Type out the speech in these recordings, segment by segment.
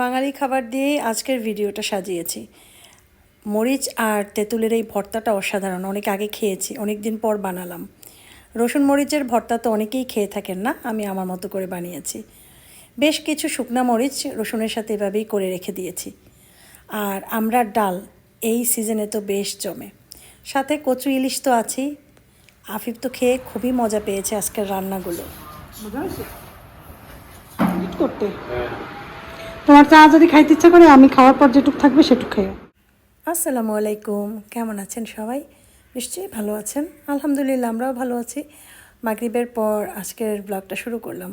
বাঙালি খাবার দিয়েই আজকের ভিডিওটা সাজিয়েছি। মরিচ আর তেঁতুলের এই ভর্তাটা অসাধারণ অনেক আগে খেয়েছি অনেক দিন পর বানালাম। রসুন মরিচের ভর্তা তো অনেকেই খেয়ে থাকেন না আমি আমার মতো করে বানিয়েছি। বেশ কিছু শুকনা মরিচ রসুনের সাথে এভাবেই করে রেখে দিয়েছি। আর আমরা ডাল এই সিজনে তো বেশ জমে। সাথে কচু ইলিশ তো আছেই। আফিফ তো খেয়ে খুবই মজা পেয়েছে আজকের রান্নাগুলো। করতে? তোমার চা যদি খাইতে ইচ্ছা করে, আমি খাওয়ার পর যেটুক থাকবে সেটুক খাইও। আসসালামু আলাইকুম। কেমন আছেন সবাই? নিশ্চয়ই ভালো আছেন। আলহামদুলিল্লাহ, আমরাও ভালো আছি। মাগরিবের পর আজকের ব্লগটা শুরু করলাম।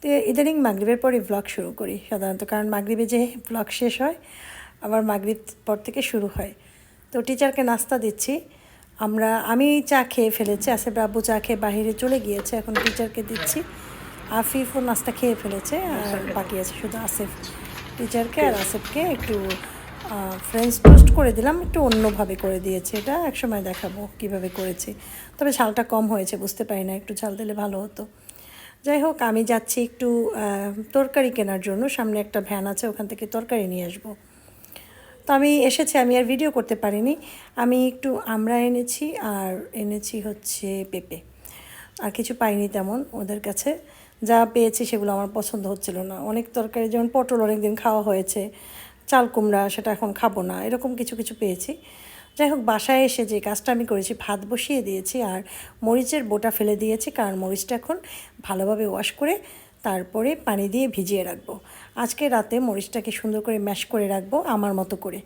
তো ইদানিং মাগরিবের পরই ব্লগ শুরু করি, সাধারণত। কারণ মাগরিবে যে ব্লগ শেষ হয়, আবার মাগরিব পর থেকে শুরু হয়। তো টিচারকে নাস্তা দিচ্ছি। আমরা, আমি চা খেয়ে ফেলেছি আসে আব্বু চা খেয়ে বাহিরে চলে গিয়েছে। এখন টিচারকে দিচ্ছি। আফিফও নাস্তা খেয়ে ফেলেছে আর বাকি আছে শুধু আসিফ টিচারকে আর আসিফকে একটু ফ্রেঞ্চ টোস্ট করে দিলাম একটু অন্যভাবে করে দিয়েছি এটা। একসময় দেখাবো কীভাবে করেছি। তবে ঝালটা কম হয়েছে বুঝতে পারি না একটু ঝাল দিলে ভালো হতো। যাই হোক আমি যাচ্ছি একটু তরকারি কেনার জন্য। সামনে একটা ভ্যান আছে ওখান থেকে তরকারি নিয়ে আসব। তো আমি এসেছি আমি আর ভিডিও করতে পারিনি। আমি একটু আমরা এনেছি আর এনেছি হচ্ছে পেঁপে। আর কিছু পাইনি তেমন ওদের কাছে। যা পেয়েছি সেগুলো আমার পছন্দ হচ্ছিল না। অনেক তরকারি, যেমন পটল অনেক দিন খাওয়া হয়েছে, চাল কুমড়া সেটা এখন খাব না, এরকম কিছু কিছু পেয়েছি। যাই হোক, বাসায় এসে যে কাজটা আমি করেছি, ভাত বসিয়ে দিয়েছি আর মরিচের বোটা ফেলে দিয়েছি, কারণ মরিচটা এখন ভালোভাবে ওয়াশ করে তারপরে পানি দিয়ে ভিজিয়ে রাখব। আজকে রাতে মরিচটাকে সুন্দর করে ম্যাশ করে রাখব আমার মতো করে।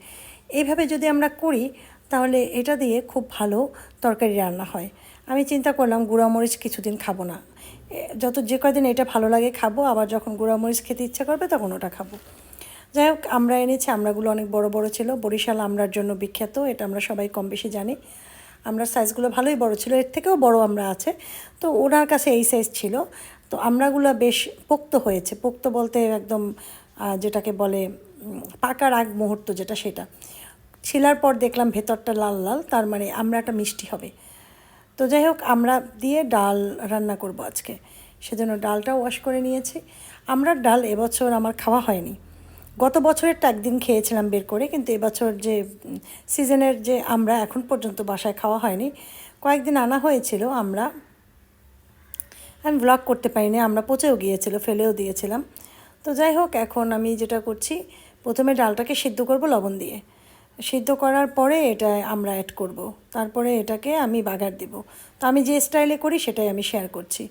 এইভাবে যদি আমরা করি, তাহলে এটা দিয়ে খুব ভালো তরকারি রান্না হয়। আমি চিন্তা করলাম গুঁড়া মরিচ কিছুদিন খাব না। যত যে কয়দিন এটা ভালো লাগে খাব, আবার যখন গুঁড়া মরিচ খেতে ইচ্ছা করবে তখন ওটা খাব। যাই হোক, আমরা এনেছি, আমরাগুলো অনেক বড় বড় ছিল। বরিশাল আমরার জন্য বিখ্যাত, এটা আমরা সবাই কম বেশি জানি। আমরা সাইজগুলো ভালোই বড় ছিল, এর থেকেও বড় আমরা আছে। তো ওনার কাছে এই সাইজ ছিল। তো আমরাগুলো বেশ পোক্ত হয়েছে। পোক্ত বলতে একদম যেটাকে বলে পাকার আগ মুহূর্ত যেটা সেটা। ছিলার পর দেখলাম ভেতরটা লাল লাল, তার মানে আমরাটা মিষ্টি হবে। তো যাই হোক, আমরা দিয়ে ডাল রান্না করব আজকে। সেজন্য ডালটা ওয়াশ করে নিয়েছি। আমরা ডাল এবছর আমার খাওয়া হয়নি। গত বছরেরটা একদিন খেয়েছিলাম বের করে, কিন্তু এবছর যে সিজনের যে আমরা এখন পর্যন্ত বাসায় খাওয়া হয়নি, কয়েকদিন আনা হয়েছিল আমরা। আমি ব্লগ করতে পারিনি, আমরা পচেও গিয়েছিল, ফেলেও দিয়েছিলাম। তো যাই হোক, এখন আমি যেটা করছি, প্রথমে ডালটাকে সিদ্ধ করব লবণ দিয়ে। সিদ্ধ করার পরে এটা আমরা অ্যাড করব। তারপরে এটাকে আমি বাগার দিব। তো আমি যে স্টাইলে করি সেটাই আমি শেয়ার করছি।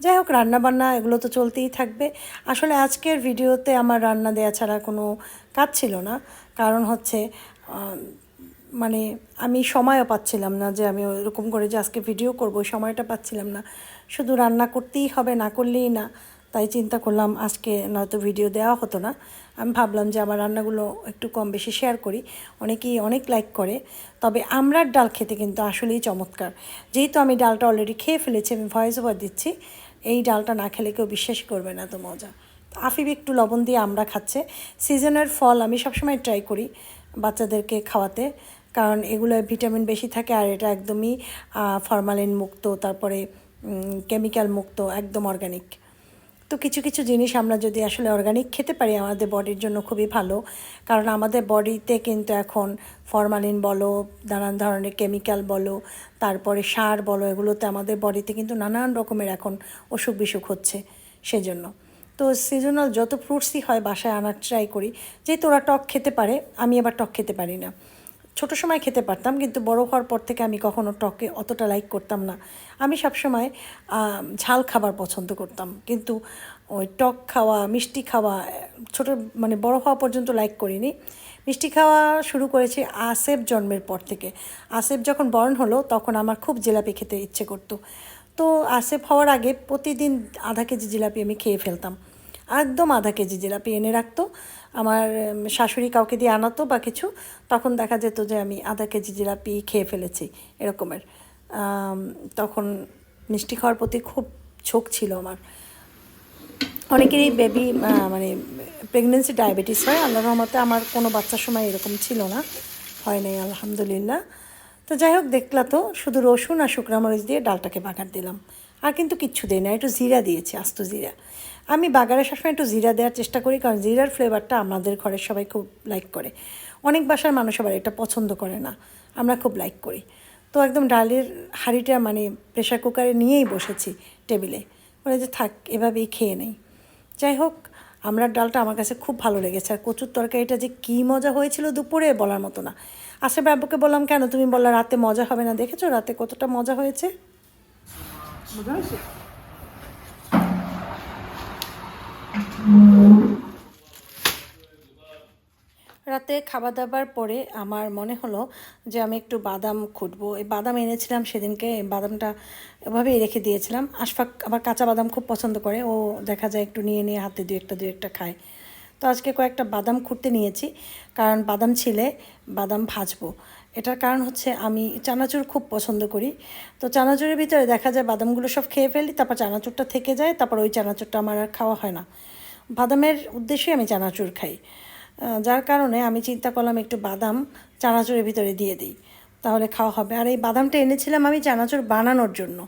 যাই হোক, রান্নাবান্না এগুলো তো চলতেই থাকবে। আসলে আজকের ভিডিওতে আমার রান্না দেওয়া ছাড়া কোনো কাজ ছিল না। কারণ হচ্ছে মানে আমি সময়ও পাচ্ছিলাম না যে আমি ওরকম করে যে আজকে ভিডিও করব, সময়টা পাচ্ছিলাম না। শুধু রান্না করতেই হবে, না করলেই না। তাই চিন্তা করলাম আজকে নয়তো ভিডিও দেওয়া হতো না। আমি ভাবলাম যে আমার রান্নাগুলো একটু কম বেশি শেয়ার করি। অনেকেই অনেক লাইক করে। তবে আমরার ডাল খেতে কিন্তু আসলেই চমৎকার। যেহেতু আমি ডালটা অলরেডি খেয়ে ফেলেছি, আমি ভয়েস ওভার দিচ্ছি, এই ডালটা না খেলে কেউ বিশ্বাস করবে না তো মজা। আফিব একটু লবণ দিয়ে আমরা খাচ্ছে। সিজনের ফল আমি সবসময় ট্রাই করি বাচ্চাদেরকে খাওয়াতে। কারণ এগুলোয় ভিটামিন বেশি থাকে আর এটা একদমই ফরমালিন মুক্ত, তারপরে কেমিক্যাল মুক্ত, একদম অর্গানিক তো কিছু কিছু জিনিস আমরা যদি আসলে অর্গানিক খেতে পারি, আমাদের বডির জন্য খুবই ভালো। কারণ আমাদের বডিতে কিন্তু এখন ফরমালিন বলো, নানান ধরনের কেমিক্যাল বলো, তারপরে সার বলো, এগুলোতে আমাদের বডিতে কিন্তু নানান রকমের এখন অসুখ বিসুখ হচ্ছে সেজন্য। তো সিজনাল যত ফ্রুটসই হয়, বাসায় আনার ট্রাই করি। যেহেতু ওরা টক খেতে পারে, আমি আবার টক খেতে পারি না। ছোট সময় খেতে পারতাম, কিন্তু বড় হওয়ার পর থেকে আমি কখনো টকে অতটা লাইক করতাম না। আমি সবসময় ঝাল খাবার পছন্দ করতাম। কিন্তু ওই টক খাওয়া, মিষ্টি খাওয়া, ছোট মানে বড় হওয়া পর্যন্ত লাইক করিনি। মিষ্টি খাওয়া শুরু করেছি আসেফ জন্মের পর থেকে। আসেফ যখন বর্ণ হলো, তখন আমার খুব জিলাপি খেতে ইচ্ছে করতো। তো আসেফ হওয়ার আগে প্রতিদিন আধা কেজি জিলাপি আমি খেয়ে ফেলতাম। একদম আধা কেজি জিলাপি এনে রাখতো। আমার শাশুড়ি কাউকে দিয়ে আনাতো বা কিছু, তখন দেখা যেত যে আমি আধা কেজি জিলাপি খেয়ে ফেলেছি এরকমের। তখন মিষ্টি খাওয়ার প্রতি খুব ঝোঁক ছিল আমার। অনেকেরই বেবি মানে প্রেগনেন্সি ডায়াবেটিস হয়। আল্লাহ রহমতে আমার কোনো বাচ্চার সময় এরকম ছিল না। হয় নাই, আলহামদুলিল্লাহ। তো যাই হোক, দেখলা তো, শুধু রসুন আর শুকনা মরিচ দিয়ে ডালটাকে বাগার দিলাম। আর কিন্তু কিচ্ছু দিই না, একটু জিরা দিয়েছি, আস্ত জিরা। আমি বাগারে সবসময় একটু জিরা দেওয়ার চেষ্টা করি, কারণ জিরার ফ্লেভারটা আমাদের ঘরের সবাই খুব লাইক করে। অনেক বাসার মানুষ আবার এটা পছন্দ করে না, আমরা খুব লাইক করি। তো একদম ডালের হাঁড়িটা মানে প্রেশার কুকারে নিয়েই বসেছি টেবিলে বলে যে থাক, এভাবেই খেয়ে নেই। যাই হোক, আমরা ডালটা আমার কাছে খুব ভালো লেগেছে। আর কচুর তরকারিটা যে কী মজা হয়েছিল দুপুরে বলার মতো না। আশা বাবুকে বললাম, কেন তুমি বললা রাতে মজা হবে না? দেখেছ রাতে কতটা মজা হয়েছে? বুঝা হয়েছে? রাতে খাওয়া দাবার পরে আমার মনে হলো যে আমি একটু বাদাম খুঁটবো। এই বাদাম এনেছিলাম সেদিনকে বাদামটা এভাবেই রেখে দিয়েছিলাম। আশফাক আবার কাঁচা বাদাম খুব পছন্দ করে, ও দেখা যায় একটু নিয়ে নিয়ে হাতে দু একটা দু একটা খায়। তো আজকে কয়েকটা বাদাম খুঁড়তে নিয়েছি, কারণ বাদাম ছিলে, বাদাম ভাজবো। এটার কারণ হচ্ছে আমি চানাচুর খুব পছন্দ করি। তো চানাচুরের ভিতরে দেখা যায় বাদামগুলো সব খেয়ে ফেলি, তারপর চানাচুরটা থেকে যায়, তারপর ওই চানাচুরটা আমার আর খাওয়া হয় না। বাদামের উদ্দেশ্যে আমি চানাচুর খাই। যার কারণে আমি চিন্তা করলাম একটু বাদাম চানাচুরের ভিতরে দিয়ে দিই, তাহলে খাওয়া হবে। আর এই বাদামটা এনেছিলাম আমি চানাচুর বানানোর জন্য।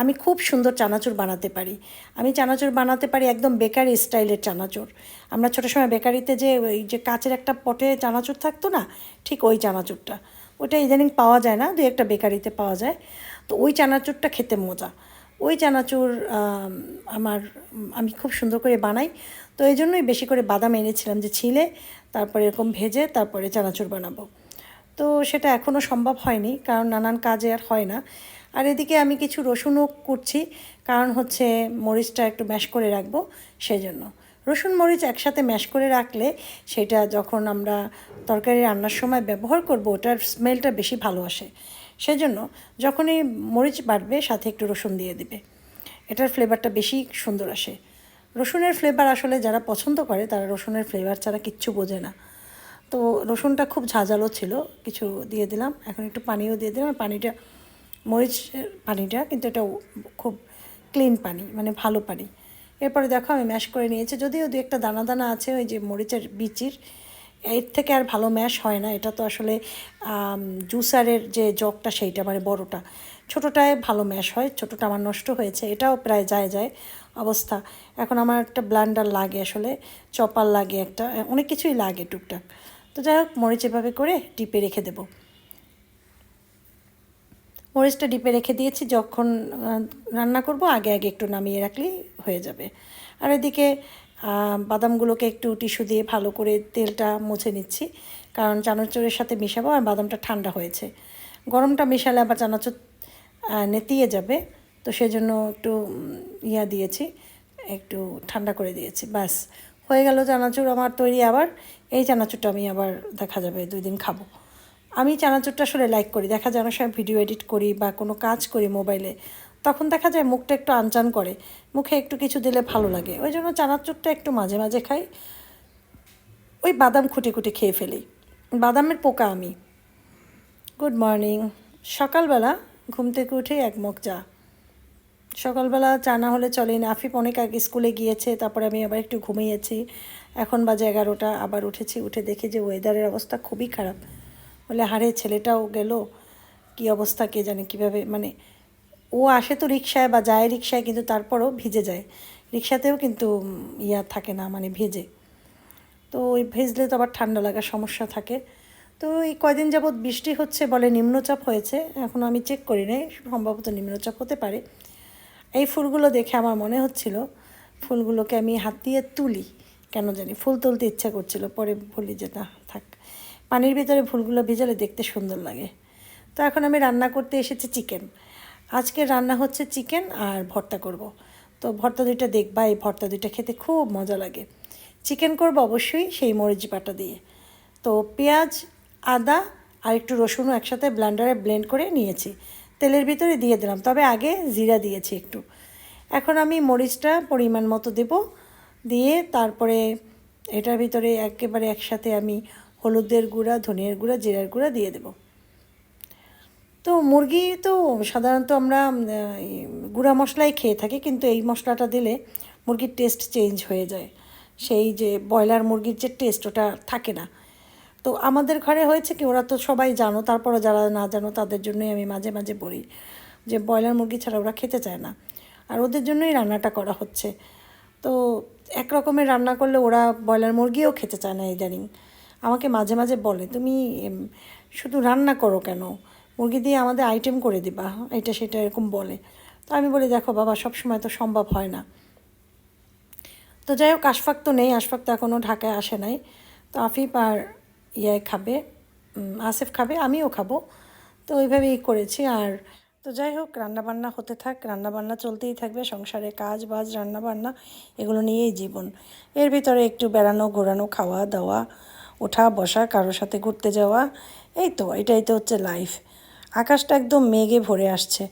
আমি খুব সুন্দর চানাচুর বানাতে পারি। আমি চানাচুর বানাতে পারি একদম বেকারি স্টাইলের চানাচুর। আমরা ছোটো সময় বেকারিতে যে ওই যে কাচের একটা পটে চানাচুর থাকতো না, ঠিক ওই চানাচুরটা। ওটা ইদানিং পাওয়া যায় না, দুই একটা বেকারিতে পাওয়া যায়। তো ওই চানাচুরটা খেতে মজা। ওই চানাচুর আমার, আমি খুব সুন্দর করে বানাই। তো এই জন্যই বেশি করে বাদাম এনেছিলাম যে ছিলে, তারপরে এরকম ভেজে তারপরে চানাচুর বানাবো। তো সেটা এখনও সম্ভব হয়নি, কারণ নানান কাজে আর হয় না। আর এদিকে আমি কিছু রসুনও করছি কারণ হচ্ছে মরিচটা একটু ম্যাশ করে রাখব সেজন্য। রসুন, মরিচ একসাথে ম্যাশ করে রাখলে সেটা যখন আমরা তরকারি রান্নার সময় ব্যবহার করব, ওটার স্মেলটা বেশি ভালো আসে। সেজন্য যখনই মরিচ বাড়বে, সাথে একটু রসুন দিয়ে দিবে। এটার ফ্লেভারটা বেশি সুন্দর আসে। রসুনের ফ্লেভার আসলে যারা পছন্দ করে, তারা রসুনের ফ্লেভার ছাড়া কিচ্ছু বোঝে না। তো রসুনটা খুব ঝাঁঝালো ছিল, কিছু দিয়ে দিলাম। এখন একটু পানিও দিয়ে দিলাম। পানিটা, মরিচের পানিটা, কিন্তু এটা খুব ক্লিন পানি মানে ভালো পানি। এরপরে দেখো আমি ম্যাশ করে নিয়েছি। যদিও দু একটা দানা দানা আছে, ওই যে মরিচের বিচির এর থেকে আর ভালো ম্যাশ হয় না। এটা তো আসলে জুসারের যে জগটা সেইটা মানে বড়টা। ছোটোটায় ভালো ম্যাশ হয়, ছোটোটা আমার নষ্ট হয়েছে, এটাও প্রায় যায় যায় অবস্থা। এখন আমার একটা ব্লান্ডার লাগে আসলে চপার লাগে একটা অনেক কিছুই লাগে টুকটাক। তো যাই হোক, মরিচ এভাবে করে ডিপে রেখে দেবো। মরিচটা ডিপে রেখে দিয়েছি, যখন রান্না করব, আগে আগে একটু নামিয়ে রাখলেই হয়ে যাবে। আর এদিকে বাদামগুলোকে একটু টিস্যু দিয়ে ভালো করে তেলটা মুছে নিচ্ছি। কারণ চানাচুরের সাথে মেশাবো আর বাদামটা ঠান্ডা হয়েছে। গরমটা মেশালে আবার চানাচুর নেতিয়ে যাবে। তো সেজন্য একটু ইয়া দিয়েছি, একটু ঠান্ডা করে দিয়েছি। ব্যাস, হয়ে গেল চানাচুর আমার তৈরি আবার। এই চানাচুরটা আমি আবার দেখা যাবে, দুই দিন খাব। আমি চানাচুরটা আসলে লাইক করি। দেখা যায় অনেক সময় ভিডিও এডিট করি বা কোনো কাজ করি মোবাইলে তখন দেখা যায় মুখটা একটু আনচান করে। মুখে একটু কিছু দিলে ভালো লাগে। ওই জন্য চানাচুরটা একটু মাঝে মাঝে খাই। ওই বাদাম খুঁটি খুঁটি খেয়ে ফেলি। বাদামের পোকা আমি। গুড মর্নিং সকালবেলা ঘুম থেকে উঠে এক মগ চা। সকালবেলা চা না হলে চলেই না। আফিফ অনেক আগে স্কুলে গিয়েছে, তারপরে আমি আবার একটু ঘুমিয়েছি। এখন বাজে এগারোটা, আবার উঠেছি, উঠে দেখি যে ওয়েদারের অবস্থা খুবই খারাপ। বলে হারে ছেলেটাও গেল। কি অবস্থা, কে জানে কীভাবে? মানে ও আসে তো রিক্সায় বা যায় রিক্সায় কিন্তু তারপরও ভিজে যায়। রিক্সাতেও কিন্তু ইয়া থাকে না মানে ভেজে। তো ওই ভেজলে তো আবার ঠান্ডা লাগার সমস্যা থাকে। তো এই কয়দিন যাবৎ বৃষ্টি হচ্ছে বলে নিম্নচাপ হয়েছে। এখন আমি চেক করি নাই, সম্ভবত নিম্নচাপ হতে পারে। এই ফুলগুলো দেখে আমার মনে হচ্ছিল, ফুলগুলোকে আমি হাত দিয়ে তুলি। কেন জানি, ফুল তুলতে ইচ্ছা করছিল, পরে বলি যে না, থাক। পানির ভিতরে ফুলগুলো ভিজালে দেখতে সুন্দর লাগে। তো এখন আমি রান্না করতে এসেছি চিকেন আজকে রান্না হচ্ছে চিকেন আর ভর্তা করব। তো ভর্তা দুইটা দেখবা, এই ভর্তা দুইটা খেতে খুব মজা লাগে। চিকেন করব অবশ্যই সেই মরিচ বাটা দিয়ে। তো পেঁয়াজ, আদা আর একটু রসুনও একসাথে ব্লেন্ডারে ব্লেন্ড করে নিয়েছি। তেলের ভিতরে দিয়ে দিলাম, তবে আগে জিরা দিয়েছি একটু। এখন আমি মরিচটা পরিমাণ মতো দেব। দিয়ে তারপরে এটার ভিতরে একেবারে একসাথে আমি হলুদের গুঁড়া, ধনিয়ার গুঁড়া, জিরার গুঁড়া দিয়ে দেবো। তো মুরগি তো সাধারণত আমরা গুঁড়া মশলাই খেয়ে থাকি, কিন্তু এই মশলাটা দিলে মুরগির টেস্ট চেঞ্জ হয়ে যায়। সেই যে ব্রয়লার মুরগির যে টেস্ট ওটা থাকে না। তো আমাদের ঘরে হয়েছে কি, ওরা তো সবাই জানো তারপরে যারা না জানো, তাদের জন্যই আমি মাঝে মাঝে বলি যে ব্রয়লার মুরগি ছাড়া ওরা খেতে চায় না। আর ওদের জন্যই রান্নাটা করা হচ্ছে। তো এক রকমের রান্না করলে ওরা ব্রয়লার মুরগিও খেতে চায় না ইদানিং। আমাকে মাঝে মাঝে বলে, তুমি শুধু রান্না করো কেন? মুরগি দিয়ে আমাদের আইটেম করে দিবা, এটা সেটা এরকম বলে। তো আমি বলি, দেখো বাবা সব সময় তো সম্ভব হয় না। তো যাই হোক, আশফাক তো নেই, আশফাক তো এখনও ঢাকায় আসে নাই। তো আফিফ আর ইয়ে খাবে আসিফ খাবে, আমিও খাব। তো ওইভাবেই করেছি। আর তো যাই হোক, রান্নাবান্না হতে থাক, রান্নাবান্না চলতেই থাকবে, সংসারে কাজ বাজ, রান্নাবান্না, এগুলো নিয়েই জীবন। এর ভিতরে একটু বেড়ানো, ঘোরানো, খাওয়া দাওয়া, ওঠা, বসা, কারোর সাথে ঘুরতে যাওয়া, এই তো, এটাই তো হচ্ছে লাইফ আকাশটা একদম মেঘে ভরে আসছে।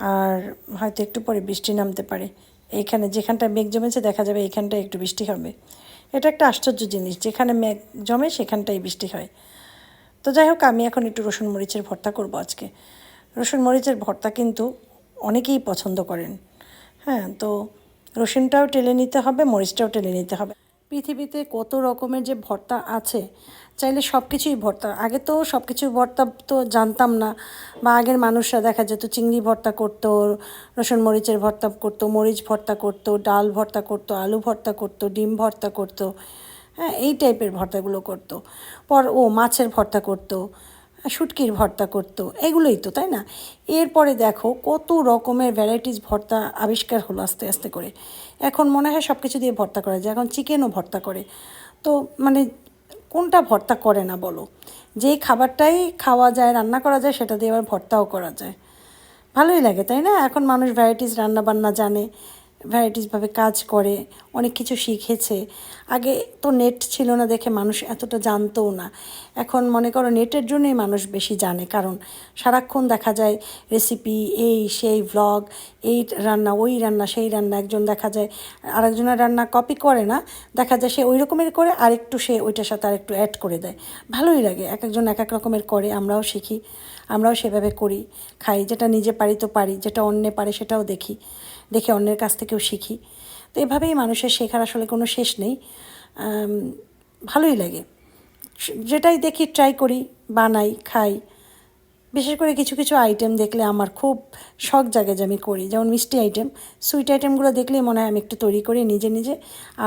আর হয়তো একটু পরে বৃষ্টি নামতে পারে। এইখানে যেখানটায় মেঘ জমেছে দেখা যাবে এইখানটায় একটু বৃষ্টি হবে। এটা একটা আশ্চর্য জিনিস, যেখানে মেঘ জমে সেখানটাই বৃষ্টি হয়। তো যাই হোক, আমি এখন একটু রসুন মরিচের ভর্তা করব আজকে। রসুন মরিচের ভর্তা কিন্তু অনেকেই পছন্দ করেন। হ্যাঁ তো রসুনটাও টেলে নিতে হবে, মরিচটাও টেলে নিতে হবে। পৃথিবীতে কত রকমের যে ভর্তা আছে চাইলে সব কিছুই ভর্তা। আগে তো সব কিছু ভর্তা তো জানতাম না। বা আগের মানুষরা দেখা যেত চিংড়ি ভর্তা করতো, রসুন মরিচের ভর্তা করতো, মরিচ ভর্তা করতো, ডাল ভর্তা করতো, আলু ভর্তা করতো, ডিম ভর্তা করতো। হ্যাঁ এই টাইপের ভর্তাগুলো করতো। পর, ও মাছের ভর্তা করতো, শুটকির ভর্তা করতো, এগুলোই তো, তাই না? এরপরে দেখো কত রকমের ভ্যারাইটিস ভর্তা আবিষ্কার হলো আস্তে আস্তে করে। এখন মনে হয় সব কিছু দিয়ে ভর্তা করা যায়। এখন চিকেনও ভর্তা করে। তো মানে কোনটা ভর্তা করে না বলো। যেই খাবারটাই খাওয়া যায়, রান্না করা যায়, সেটা দিয়ে আবার ভর্তাও করা যায়। ভালোই লাগে, তাই না? এখন মানুষ ভ্যারাইটিস রান্না বান্না জানে। ভ্যারাইটিসভাবে কাজ করে, অনেক কিছু শিখেছে। আগে তো নেট ছিল না দেখে মানুষ এতটা জানতও না। এখন মনে করো নেটের জন্যই মানুষ বেশি জানে, কারণ সারাক্ষণ দেখা যায় রেসিপি এই সেই ভ্লগ এই রান্না, ওই রান্না, সেই রান্না, একজন দেখা যায় আরেকজনের রান্না কপি করে না, দেখা যায় সে ওই রকমের করে, আরেকটু সে ওইটার সাথে আরেকটু অ্যাড করে দেয়। ভালোই লাগে এক একজন এক এক রকমের করে, আমরাও শিখি, আমরাও সেভাবে করি, খাই, যেটা নিজে পারি তো পারি, যেটা অন্যে পারে সেটাও দেখি। দেখে অন্যের কাছ থেকেও শিখি। তো এভাবেই মানুষের শেখার আসলে কোনো শেষ নেই। ভালোই লাগে। যেটাই দেখি ট্রাই করি, বানাই, খাই। বিশেষ করে কিছু কিছু আইটেম দেখলে আমার খুব শখ জাগে যে আমি করি। যেমন মিষ্টি আইটেম সুইট আইটেমগুলো দেখলেই মনে হয় আমি একটু তৈরি করি নিজে নিজে।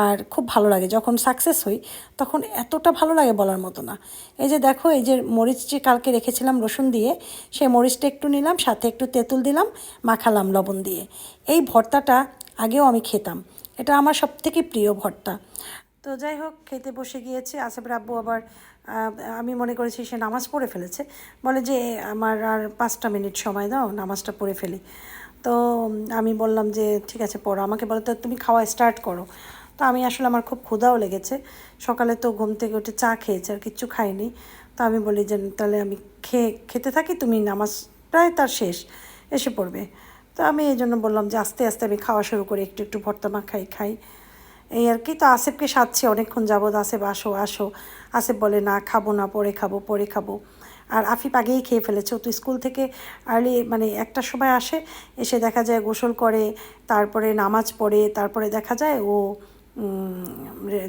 আর খুব ভালো লাগে, যখন সাকসেস হই, তখন এতটা ভালো লাগে বলার মতো না। এই যে দেখো, এই যে মরিচ যে কালকে রেখেছিলাম রসুন দিয়ে, সেই মরিচটা একটু নিলাম, সাথে একটু তেঁতুল দিলাম, মাখালাম লবণ দিয়ে। এই ভর্তাটা আগেও আমি খেতাম। এটা আমার সবথেকে প্রিয় ভর্তা। তো যাই হোক, খেতে বসে গিয়েছি। আব্বু আবার আমি মনে করেছি সে নামাজ পড়ে ফেলেছে। বলে যে, আমার আর পাঁচটা মিনিট সময় দাও, নামাজটা পড়ে ফেলি। তো আমি বললাম যে, ঠিক আছে, পড়ো। আমাকে বলো, তো তুমি খাওয়া স্টার্ট করো। তো আমি আসলে আমার খুব ক্ষুধাও লেগেছে। সকালে তো ঘুম থেকে উঠে চা খেয়েছে, আর কিচ্ছু খাইনি। তো আমি বলি যে, তাহলে আমি খেয়ে, খেতে থাকি, তুমি নামাজ প্রায় তার শেষ, এসে পড়বে। তো আমি এই জন্য বললাম যে, আস্তে আস্তে আমি খাওয়া শুরু করি, একটু একটু ভর্তা মাখাই, খাই। এই আর কি। তো আসেফকে সাজছি, অনেকক্ষণ যাবৎ আসেফ, আসো আসো। আসেফ বলে, না, খাব না, পরে খাব পরে খাব। আর আফিফ আগেই খেয়ে ফেলেছে। ও তো স্কুল থেকে আর্লি মানে একটা সময় আসে, এসে দেখা যায় গোসল করে, তারপরে নামাজ পড়ে, তারপরে দেখা যায় ও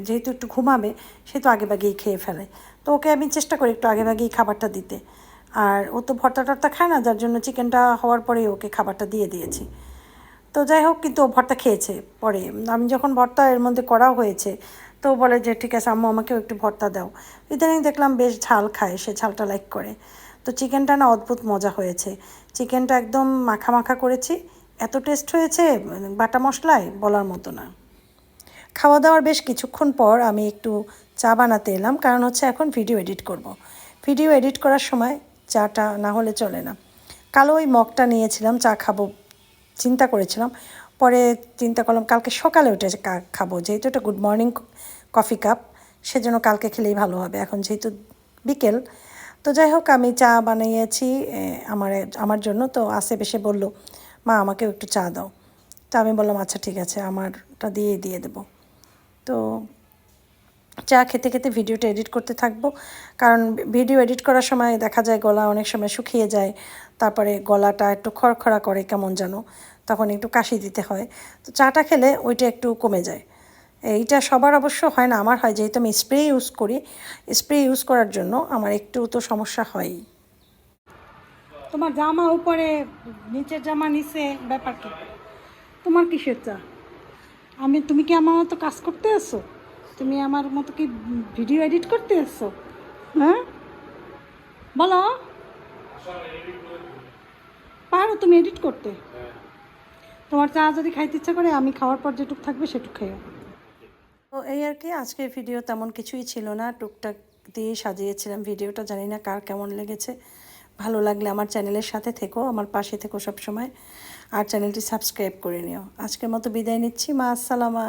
যেহেতু একটু ঘুমাবে, সে তো আগে ভাগেই খেয়ে ফেলে। তো ওকে আমি চেষ্টা করি একটু আগে ভাগেই খাবারটা দিতে। আর ও তো ভর্তা টর্তা খায় না, যার জন্য চিকেনটা হওয়ার পরে ওকে খাবারটা দিয়ে দিয়েছি। তো যাই হোক, কিন্তু ও ভর্তা খেয়েছে পরে। আমি যখন ভর্তা এর মধ্যে করাও হয়েছে, তো বলে যে, ঠিক আছে আম্মু, আমাকেও একটু ভর্তা দাও। ইদানিং দেখলাম বেশ ঝাল খায়, সে ঝালটা লাইক করে। তো চিকেনটা না অদ্ভুত মজা হয়েছে। চিকেনটা একদম মাখা মাখা করেছি। এত টেস্ট হয়েছে মানে বাটা মশলায় বলার মতো না। খাওয়া দাওয়ার বেশ কিছুক্ষণ পর আমি একটু চা বানাতে এলাম, কারণ হচ্ছে এখন ভিডিও এডিট করব। ভিডিও এডিট করার সময় চাটা না হলে চলে না। কালো ওই মগটা নিয়েছিলাম, চা খাব চিন্তা করেছিলাম। পরে চিন্তা করলাম কালকে সকালে উঠে খাব। যেহেতু এটা গুড মর্নিং কফি কাপ সেজন্য কালকে খেলেই ভালো হবে। এখন যেহেতু বিকেল, তো যাই হোক আমি চা বানিয়েছি আমার আমার জন্য। তো আসে বেশে বলল, মা, আমাকেও একটু চা দাও। তা আমি বললাম আচ্ছা ঠিক আছে, আমারটা দিয়ে দিয়ে দেবো। তো চা খেতে খেতে ভিডিওটা এডিট করতে থাকব। কারণ ভিডিও এডিট করার সময় দেখা যায় গলা অনেক সময় শুকিয়ে যায়, তারপরে গলাটা একটু খড়খড়া করে কেমন যেন, তখন একটু কাশি দিতে হয়। তো চাটা খেলে ওইটা একটু কমে যায়। এইটা সবার অবশ্য হয় না, আমার হয় যেহেতু আমি স্প্রে ইউজ করি, স্প্রে ইউজ করার জন্য আমার একটু তো সমস্যা হয়ই। তোমার জামা উপরে, নিচের জামা নিচে, ব্যাপার কি? তোমার কিসের চা? আমি, তুমি কি আমার মতো কাজ করতে আসো তুমি আমার মতো কি ভিডিও এডিট করতে আসো হ্যাঁ? বলো। পারো তুমি এডিট করতে। তোমার চা যদি খাইতে ইচ্ছা করে, আমি খাওয়ার পর যেটুক থাকবে সেটুক খাইও। তো এই আর কি, আজকের ভিডিও তেমন কিছুই ছিল না। টুকটাক দিয়ে সাজিয়েছিলাম ভিডিওটা, জানি না কার কেমন লেগেছে। ভালো লাগলে আমার চ্যানেলের সাথে থেকো, আমার পাশে থেকো সব সময় আর চ্যানেলটি সাবস্ক্রাইব করে নিও। আজকের মতো বিদায় নিচ্ছি। মা, আসসালামা।